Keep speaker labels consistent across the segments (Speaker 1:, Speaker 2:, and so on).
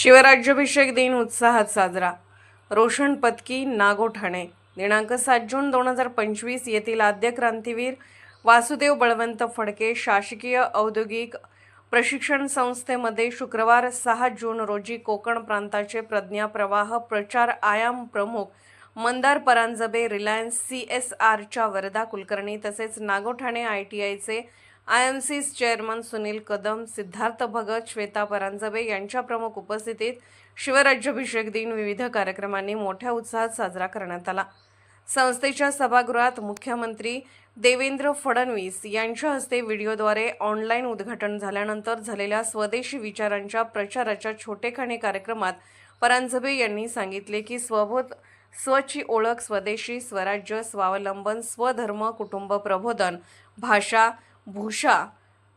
Speaker 1: शिवराज्याभिषेक दिन उत्साहात साजरा. रोशन पत्की नागोठाणे दिनांक सात जून दोन हजार पंचवीस येथील आद्य क्रांतीवीर वासुदेव बळवंत फडके शासकीय औद्योगिक प्रशिक्षण संस्थेमध्ये शुक्रवार सहा जून रोजी कोकण प्रांताचे प्रज्ञा प्रवाह प्रचार आयाम प्रमुख Mandar Paranjape Reliance C S आरच्या वरदा कुलकर्णी तसेच नागोठाणे आय टी आयचे I M C chairman Sunil Kadam Siddharth Bhagat Shweta Paranjape यांच्या प्रमुख उपस्थितीत शिवराज्याभिषेक दिन विविध कार्यक्रमांनी मोठ्या उत्साहात साजरा करण्यात आला. संस्थेच्या सभागृहात मुख्यमंत्री देवेंद्र फडणवीस यांच्या हस्ते व्हिडिओद्वारे ऑनलाईन उद्घाटन झाल्यानंतर झालेल्या स्वदेशी विचारांच्या प्रचाराच्या छोटेखाणे कार्यक्रमात परांजबे यांनी सांगितले की स्वबोध स्वची ओळख स्वदेशी स्वराज्य स्वावलंबन स्वधर्म कुटुंब प्रबोधन भाषा भूषा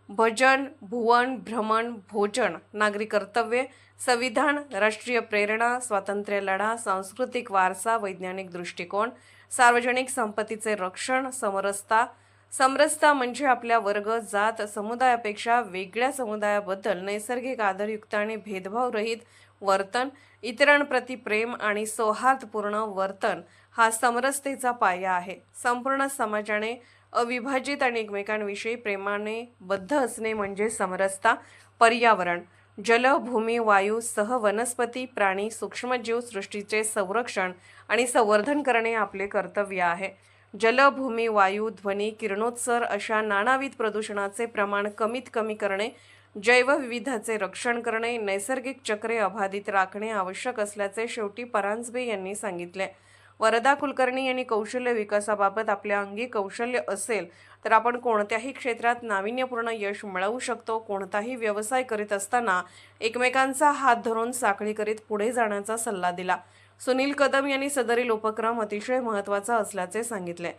Speaker 1: भजन भुवन भ्रमण भोजन नागरी कर्तव्य संविधान राष्ट्रीय प्रेरणा स्वातंत्र्य लढा सांस्कृतिक वारसा वैज्ञानिक दृष्टिकोन सार्वजनिक संपत्तीचे रक्षण समरसता. समरसता म्हणजे आपल्या वर्ग जात समुदायापेक्षा वेगळ्या समुदायाबद्दल नैसर्गिक आदरयुक्त आणि भेदभावरहित वर्तन इतरांप्रती प्रेम आणि सौहार्दपूर्ण वर्तन हा समरसतेचा पाया आहे. संपूर्ण समाजाने अविभाजित आणि एकमेकांविषयी प्रेमाने बद्ध असणे म्हणजे समरसता पर्यावरण. जल भूमी वायू सह वनस्पती प्राणी सूक्ष्मजीव सृष्टीचे संरक्षण आणि संवर्धन करणे आपले कर्तव्य आहे. जल भूमी वायू ध्वनी किरणोत्सर अशा नानाविध प्रदूषणाचे प्रमाण कमीत कमी करणे जैवविविधाचे रक्षण करणे नैसर्गिक चक्रे अबाधित राखणे आवश्यक असल्याचे शेवटी परांजबे यांनी सांगितले. वरदा कुलकर्णी यांनी कौशल्य विकासाबाबत आपल्या अंगी कौशल्य असेल तर आपण कोणत्याही क्षेत्रात नाविन्यपूर्ण यश मिळवू शकतो. कोणताही व्यवसाय करीत असताना एकमेकांचा हात धरून साखळी करीत पुढे जाण्याचा सल्ला दिला. सुनील कदम यांनी सदरील उपक्रम अतिशय महत्त्वाचा असल्याचे सांगितले.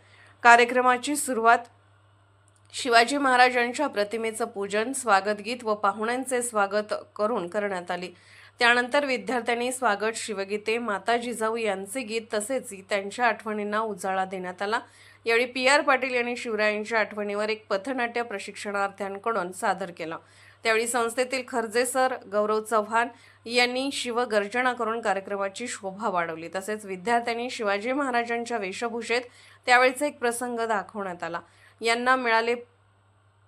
Speaker 1: कार्यक्रमाची सुरुवात शिवाजी महाराजांच्या प्रतिमेचं पूजन स्वागतगीत व पाहुण्यांचे स्वागत करून करण्यात आली. त्यानंतर विद्यार्थ्यांनी स्वागत शिवगीते माता जिजाऊ यांचे गीत तसेच त्यांच्या आठवणींना उजाळा देण्यात आला. यावेळी पी आर पाटील यांनी शिवरायांच्या आठवणीवर एक पथनाट्य प्रशिक्षणार्थ्यांकडून सादर केलं. त्यावेळी संस्थेतील खर्जे सर गौरव चव्हाण यांनी शिवगर्जना करून कार्यक्रमाची शोभा वाढवली. तसेच विद्यार्थ्यांनी शिवाजी महाराजांच्या वेशभूषेत त्यावेळीचा एक प्रसंग दाखवण्यात आला. यांना मिळाले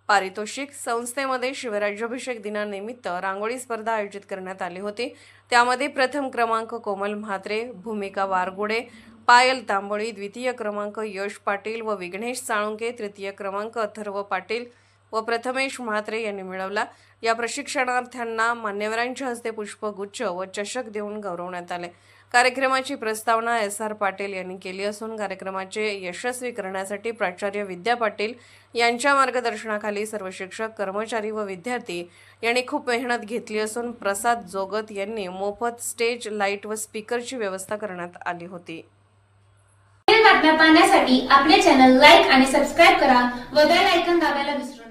Speaker 1: पारितोषिक. संस्थेमध्ये शिवराज्याभिषेक दिनानिमित्त रांगोळी स्पर्धा आयोजित करण्यात आली होती. त्यामध्ये प्रथम क्रमांक कोमल म्हात्रे भूमिका वारगुडे पायल तांबोळी द्वितीय क्रमांक यश पाटील व विघ्नेश साळुंके तृतीय क्रमांक अथर्व पाटील व प्रथमेश म्हात्रे यांनी मिळवला. या प्रशिक्षणार्थ्यांना मान्यवरांच्या हस्ते पुष्पगुच्छ व चषक देऊन गौरवण्यात आले. कार्यक्रमाची प्रस्तावना एस आर पाटील यांनी केली असून कार्यक्रमाचे यशस्वी करण्यासाठी प्राचार्य विद्या पाटील यांच्या मार्गदर्शनाखाली सर्व शिक्षक कर्मचारी व विद्यार्थी यांनी खूप मेहनत घेतली असून प्रसाद जोगत यांनी मोफत स्टेज लाइट व स्पीकरची व्यवस्था करण्यात आली होती.
Speaker 2: बातम्या पाहण्यासाठी आपले चॅनल लाईक आणि सबस्क्राईब करा व बेल ऐकन दाबायला विसरू